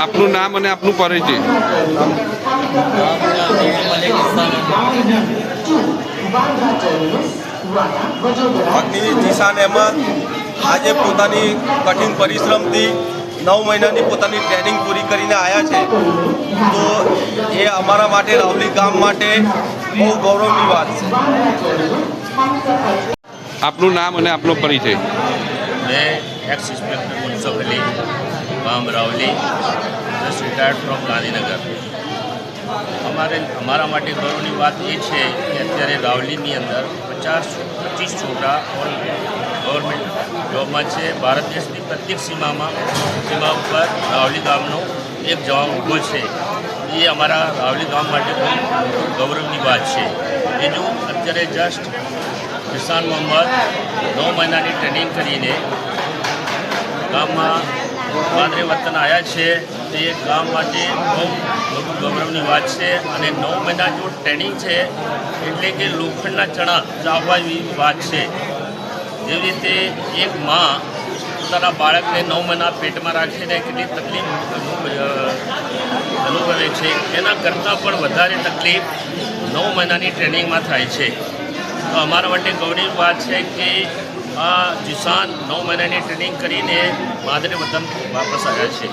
આપનું નામ અને આપનું પરિચય. જીસાન અહેમદ આજે પોતાની કઠિન પરિશ્રમથી નવ મહિનાની પોતાની ટ્રેનિંગ પૂરી કરીને આવ્યા છે. તો એ અમારા માટે રાવલી ગામ માટે બહુ ગૌરવની વાત છે. આપનું નામ અને આપનો પરિચય. મેં ex inspector Munsaf Bhamravali just retired from Gandhinagar. અમારે, અમારા માટે ગૌરવની વાત એ છે કે અત્યારે રાવલીની અંદર પચાસ, પચીસ છોકરા ઓલ ગવર્મેન્ટ જોબમાં છે. ભારત દેશની પ્રત્યેક સીમામાં, સીમા ઉપર રાવલી ગામનો એક જવાબ ઊભો છે. એ અમારા રાવલી ગામ માટે ખૂબ ગૌરવની વાત છે. બીજું અત્યારે જસ્ટ કિસાન મોહમ્મદ નવ મહિનાની ટ્રેનિંગ કરીને ગામમાં વાંદરે વતન આવ્યા છે. તે ગામ માટે બહુ ગૌરવની વાત છે અને નવ મહિના જો ટ્રેનિંગ છે. એટલે કે લોખંડના ચણા ચાવવા જેવી વાત છે. જેવી રીતે એક માં પોતાના બાળકને નવ મહિના પેટમાં રાખીને કેટલી તકલીફ અનુભવે છે. એના કરતાં પણ વધારે તકલીફ નવ મહિનાની ટ્રેનિંગમાં થાય છે. તો અમારા માટે ગૌરવની વાત છે કે આ જીસાન નવ મહિનાની ટ્રેનિંગ કરીને માદરે વતન વાપસ આવ્યા છે.